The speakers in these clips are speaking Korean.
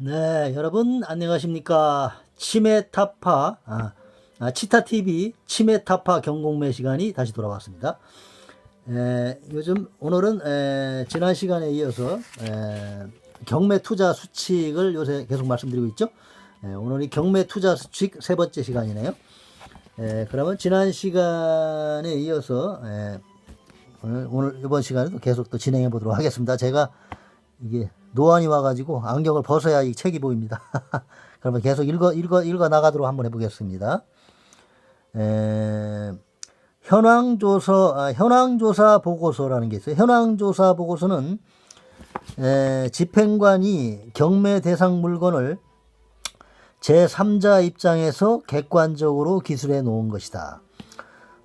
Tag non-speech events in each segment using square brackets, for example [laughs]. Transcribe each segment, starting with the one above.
네, 여러분 안녕하십니까? 치매 타파 아, 아, 치타TV 치매 타파 경공매 시간이 다시 돌아왔습니다. 에, 요즘 오늘은 에, 지난 시간에 이어서 에, 경매 투자 수칙을 요새 계속 말씀드리고 있죠. 에, 오늘이 경매 투자 수칙 세 번째 시간이네요. 에, 그러면 지난 시간에 이어서 에, 오늘, 오늘 이번 시간에도 계속 또 진행해 보도록 하겠습니다. 제가 이게 노안이 와가지고 안경을 벗어야 이 책이 보입니다. [laughs] 그러면 계속 읽어 읽어 읽어 나가도록 한번 해보겠습니다. 에, 현황조서 아, 현황조사 보고서라는 게 있어요. 현황조사 보고서는 에, 집행관이 경매 대상 물건을 제3자 입장에서 객관적으로 기술해 놓은 것이다.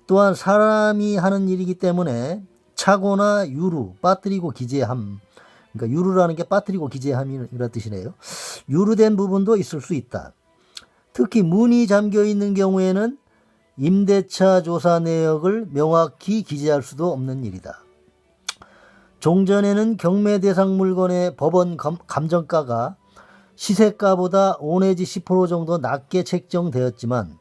또한 사람이 하는 일이기 때문에 착오나 유루, 빠뜨리고 기재함. 그러니까 유루라는 게 빠뜨리고 기재함이라 뜻이네요. 유루된 부분도 있을 수 있다. 특히 문이 잠겨 있는 경우에는 임대차 조사 내역을 명확히 기재할 수도 없는 일이다. 종전에는 경매 대상 물건의 법원 감- 감정가가 시세가보다 5 내지 10% 정도 낮게 책정되었지만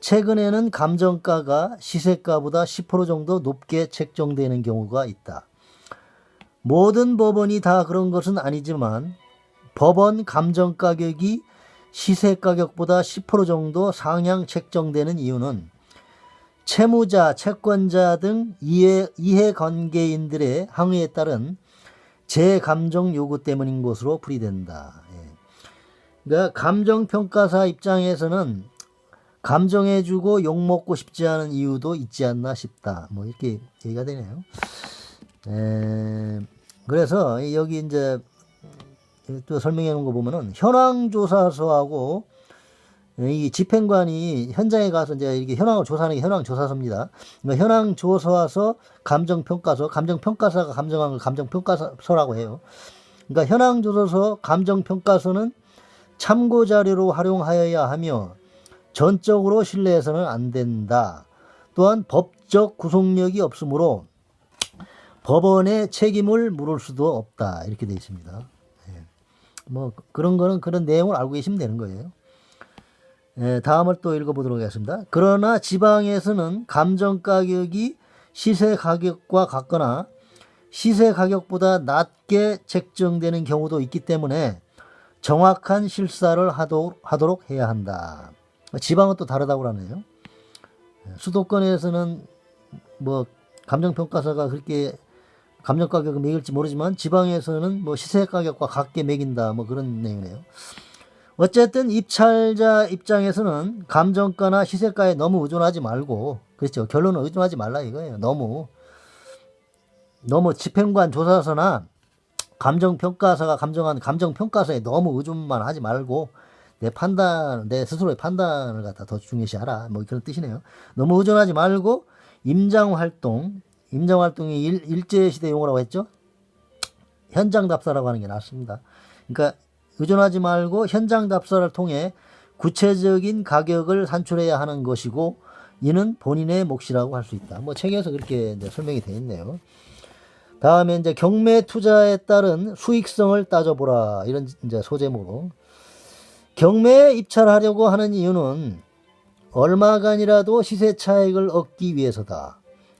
최근에는 감정가가 시세가보다 10% 정도 높게 책정되는 경우가 있다. 모든 법원이 다 그런 것은 아니지만 법원 감정 가격이 시세 가격보다 10% 정도 상향 책정되는 이유는 채무자, 채권자 등 이해, 이해관계인들의 항의에 따른 재감정 요구 때문인 것으로 풀이된다. 예. 그러니까 감정평가사 입장에서는 감정해주고 욕먹고 싶지 않은 이유도 있지 않나 싶다. 뭐 이렇게 얘기가 되네요. 에, 그래서 여기 이제 또 설명해 놓은 거 보면은 현황조사서하고 이 집행관이 현장에 가서 이제 이게 현황을 조사하는 게 현황조사서입니다. 그러니까 현황조사서, 감정평가서, 감정평가사가 감정한 걸 감정평가서라고 해요. 그러니까 현황조사서, 감정평가서는 참고 자료로 활용하여야 하며 전적으로 신뢰해서는 안 된다. 또한 법적 구속력이 없으므로 법원의 책임을 물을 수도 없다. 이렇게 되어 있습니다. 예. 뭐 그런 거는 그런 내용을 알고 계시면 되는 거예요. 예, 다음을 또 읽어보도록 하겠습니다. 그러나 지방에서는 감정 가격이 시세 가격과 같거나 시세 가격보다 낮게 책정되는 경우도 있기 때문에 정확한 실사를 하도록, 해야 한다. 지방은 또 다르다고 하네요. 예, 수도권에서는 뭐 감정평가사가 그렇게 감정 가격을 매길지 모르지만 지방에서는 뭐 시세 가격과 같게 매긴다 뭐 그런 내용이네요. 어쨌든 입찰자 입장에서는 감정가나 시세가에 너무 의존하지 말고 그렇죠 결론은 의존하지 말라 이거예요. 너무 너무 집행관 조사서나 감정평가사가 감정한 감정평가서에 너무 의존만 하지 말고 내 판단, 내 스스로의 판단을 갖다 더 중요시하라. 뭐 그런 뜻이네요. 너무 의존하지 말고 임장 활동, 임장 활동이 일, 일제 시대 용어라고 했죠. 현장 답사라고 하는 게 낫습니다. 그러니까 의존하지 말고 현장 답사를 통해 구체적인 가격을 산출해야 하는 것이고 이는 본인의 몫이라고 할 수 있다. 뭐 책에서 그렇게 이제 설명이 되어 있네요. 다음에 이제 경매 투자에 따른 수익성을 따져보라 이런 이제 소제목으로 경매에 입찰하려고 하는 이유는 얼마간이라도 시세 차익을 얻기 위해서다.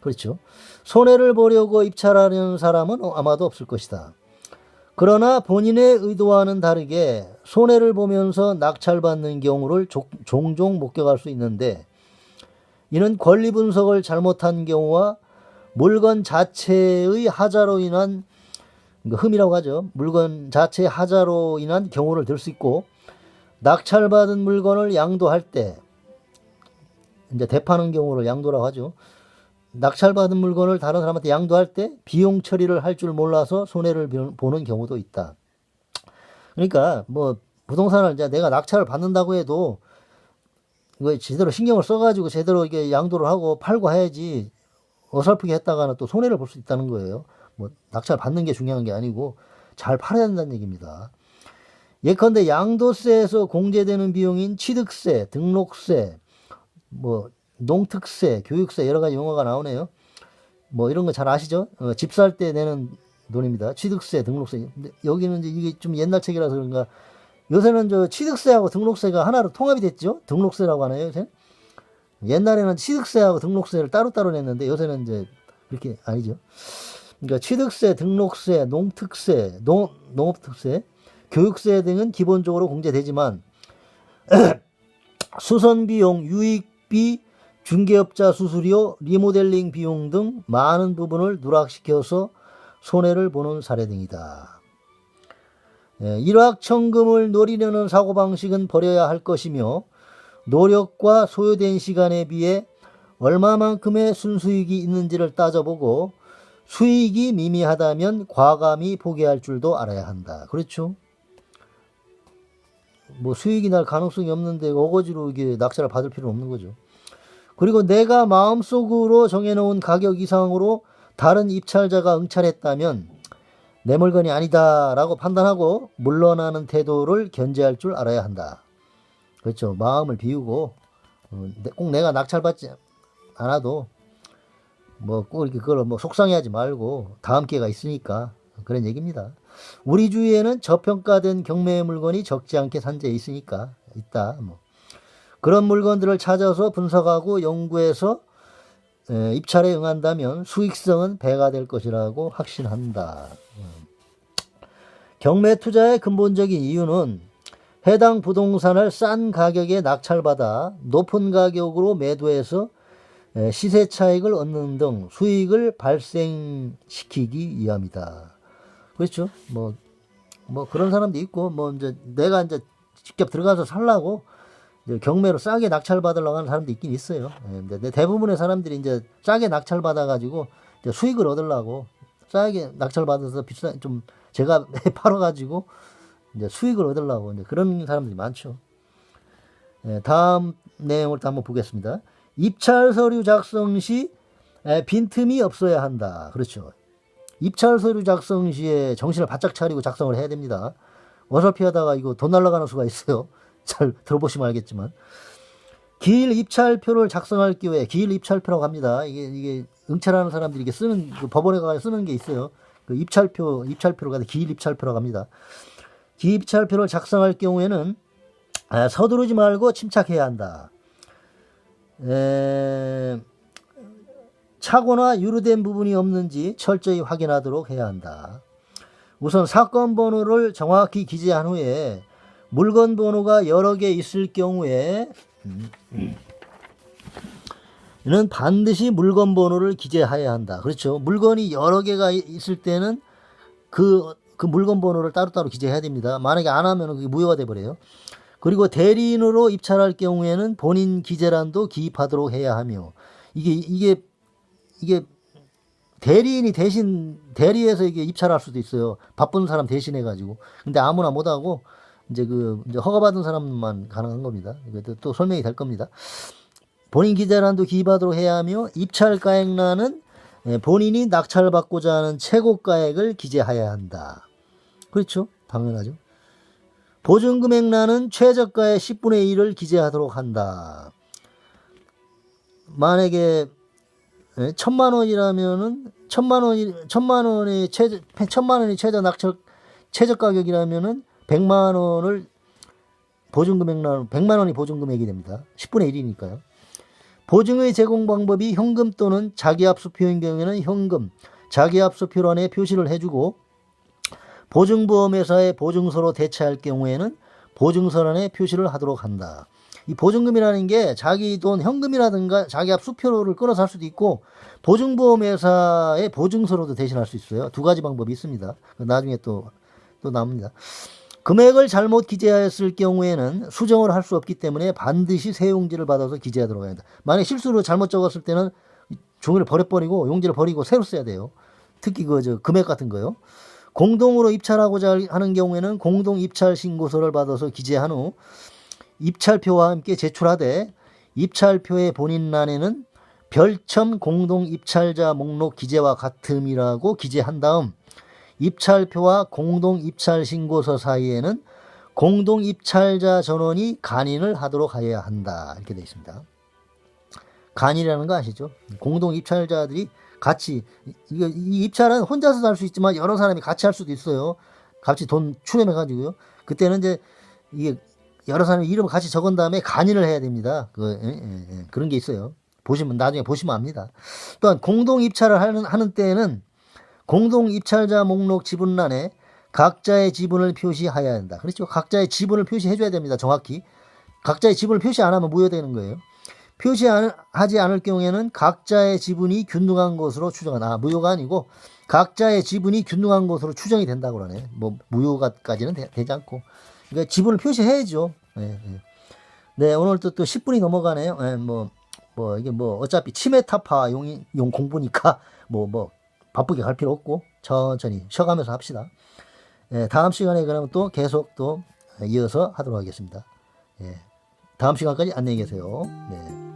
그렇죠. 손해를 보려고 입찰하려는 사람은 아마도 없을 것이다. 그러나 본인의 의도와는 다르게 손해를 보면서 낙찰받는 경우를 조- 종종 목격할 수 있는데 이는 권리 분석을 잘못한 경우와 물건 자체의 하자로 인한 그러니까 흠이라고 하죠. 물건 자체의 하자로 인한 경우를 들 수 있고 낙찰받은 물건을 양도할 때 이제 대파는 경우를 양도라고 하죠. 낙찰받은 물건을 다른 사람한테 양도할 때 비용 처리를 할 줄 몰라서 손해를 비- 보는 경우도 있다. 그러니까 뭐 부동산을 이제 내가 낙찰을 받는다고 해도 이거 제대로 신경을 써가지고 제대로 이게 양도를 하고 팔고 해야지 어설프게 했다가는 또 손해를 볼 수 있다는 거예요. 뭐 낙찰 받는 게 중요한 게 아니고 잘 팔아야 된다는 얘기입니다. 예컨대 양도세에서 공제되는 비용인 취득세, 등록세, 뭐 농특세, 교육세 여러 가지 용어가 나오네요. 뭐 이런 거 잘 아시죠? 집살 때 내는 돈입니다. 취득세, 등록세. 근데 여기는 이제 이게 좀 옛날 책이라서 그런가 요새는 저 취득세하고 등록세가 하나로 통합이 됐죠. 등록세라고 하나요, 요새? 옛날에는 취득세하고 등록세를 따로따로 냈는데 요새는 이제 그렇게 아니죠. 그러니까 취득세, 등록세, 농특세, 농, 농업특세, 교육세 등은 기본적으로 공제되지만 [clears throat] 수선비용, 유익비, 중개업자 수수료, 리모델링 비용 등 많은 부분을 누락시켜서 손해를 보는 사례 등이다. 예, 일확천금을 노리려는 사고방식은 버려야 할 것이며 노력과 소요된 시간에 비해 얼마만큼의 순수익이 있는지를 따져보고 수익이 미미하다면 과감히 포기할 줄도 알아야 한다. 그렇죠? 뭐 수익이 날 가능성이 없는데 어거지로 이게 낙찰을 받을 필요는 없는 거죠. 그리고 내가 마음속으로 정해놓은 가격 이상으로 다른 입찰자가 응찰했다면 내 물건이 아니다라고 판단하고 물러나는 태도를 견제할 줄 알아야 한다. 그렇죠. 마음을 비우고 어, 내- 꼭 내가 낙찰받지 않아도 뭐 꼭 이렇게 그걸 뭐 속상해하지 말고 다음 기회가 있으니까 그런 얘기입니다. 우리 주위에는 저평가된 경매의 물건이 적지 않게 산재해 있으니까 있다. 뭐 그런 물건들을 찾아서 분석하고 연구해서 에, 입찰에 응한다면 수익성은 배가 될 것이라고 확신한다. 음. 경매 투자의 근본적인 이유는 해당 부동산을 싼 가격에 낙찰받아 높은 가격으로 매도해서 에, 시세 차익을 얻는 등 수익을 발생시키기 위함이다. 그렇죠. 뭐, 뭐 그런 사람도 있고, 뭐 이제 내가 이제 직접 들어가서 살라고 경매로 싸게 낙찰 받으려고 하는 사람도 있긴 있어요. 예, 근데 대부분의 사람들이 이제 싸게 낙찰 받아가지고 수익을 얻으려고 싸게 낙찰 받아서 비싸 좀 제가 [laughs] 팔아가지고 이제 수익을 얻으려고 이제 그런 사람들이 많죠. 예, 다음 내용을 또 한번 보겠습니다. 입찰 서류 작성 시 에, 빈틈이 없어야 한다. 그렇죠. 입찰 서류 작성 시에 정신을 바짝 차리고 작성을 해야 됩니다. 어설피 하다가 이거 돈 날라가는 수가 있어요. 잘 들어보시면 알겠지만. 기일 입찰표를 작성할 경우에 기일 입찰표라고 합니다. 이게, 이게 응찰하는 사람들이 이게 쓰는, 그 법원에 가서 쓰는 게 있어요. 그 입찰표, 입찰표로가 기일 입찰표라고 합니다. 기일 입찰표를 작성할 경우에는 아, 서두르지 말고 침착해야 한다. 에, 착오나 유루된 부분이 없는지 철저히 확인하도록 해야 한다. 우선 사건 번호를 정확히 기재한 후에 물건 번호가 여러 개 있을 경우에 는 반드시 물건 번호를 기재해야 한다. 그렇죠. 물건이 여러 개가 이- 있을 때는 그, 그 물건 번호를 따로따로 기재해야 됩니다. 만약에 안 하면 그게 무효가 돼버려요. 그리고 대리인으로 입찰할 경우에는 본인 기재란도 기입하도록 해야 하며 이게 이게 이게 대리인이 대신 대리해서 이게 입찰할 수도 있어요. 바쁜 사람 대신해 가지고. 근데 아무나 못 하고 이제 그 이제 허가받은 사람만 가능한 겁니다. 이것도 또 설명이 될 겁니다. 본인 기재란도 기입하도록 해야 하며 입찰 가액란은 예, 본인이 낙찰받고자 하는 최고가액을 기재해야 한다. 그렇죠? 당연하죠. 보증금액란은 최저가의 10분의 1을 기재하도록 한다. 만약에 예, 천만 원이라면은 천만 원이 천만 원이 최저 천만 원이 최저 낙찰 최저 가격이라면은 백만 원을 보증금액란 백만 원이 보증금액이 됩니다. 10분의 1이니까요. 보증의 제공 방법이 현금 또는 자기압수표인 경우에는 현금, 자기압수표란에 표시를 해주고 보증보험회사의 보증서로 대체할 경우에는 보증서란에 표시를 하도록 한다. 이 보증금이라는 게 자기 돈 현금이라든가 자기 앞 수표를 끊어서 할 수도 있고 보증보험회사의 보증서로도 대신할 수 있어요. 두 가지 방법이 있습니다. 나중에 또, 또 나옵니다. 금액을 잘못 기재하였을 경우에는 수정을 할 수 없기 때문에 반드시 새 용지를 받아서 기재하도록 해야 한다. 만약 실수로 잘못 적었을 때는 종이를 버려버리고 용지를 버리고 새로 써야 돼요. 특히 그 저 금액 같은 거요. 공동으로 입찰하고자 하는 경우에는 공동 입찰 신고서를 받아서 기재한 후 입찰표와 함께 제출하되 입찰표의 본인란에는 별첨 공동 입찰자 목록 기재와 같음이라고 기재한 다음 입찰표와 공동 입찰 신고서 사이에는 공동 입찰자 전원이 간인을 하도록 하여야 한다 이렇게 되어 있습니다. 간이라는 거 아시죠? 공동 입찰자들이 같이 이 입찰은 혼자서 할 수 있지만 여러 사람이 같이 할 수도 있어요. 같이 돈 출연해 가지고요. 그때는 이제 이게 여러 사람 이름을 같이 적은 다음에 간이를 해야 됩니다. 그 예, 예, 예. 그런 게 있어요. 보시면 나중에 보시면 압니다. 또한 공동 입찰을 하는 하는 때에는 공동 입찰자 목록 지분란에 각자의 지분을 표시해야 한다. 그렇죠. 각자의 지분을 표시해 줘야 됩니다. 정확히. 각자의 지분을 표시 안 하면 무효되는 거예요. 표시하지 않을 경우에는 각자의 지분이 균등한 것으로 추정한다. 아, 무효가 아니고 각자의 지분이 균등한 것으로 추정이 된다고 그러네. 뭐 무효가까지는 되, 지 않고. 그러니까 지분을 표시해야죠. 예, 예. 네, 오늘 또, 또 10분이 넘어가네요. 예, 뭐, 뭐, 이게 뭐, 어차피 치매 타파 용, 용 공부니까, [laughs] 뭐, 뭐, 바쁘게 갈 필요 없고, 천천히 쉬어가면서 합시다. 예, 다음 시간에 그러면 또 계속 또 이어서 하도록 하겠습니다. 예, 다음 시간까지 안녕히 계세요. 네.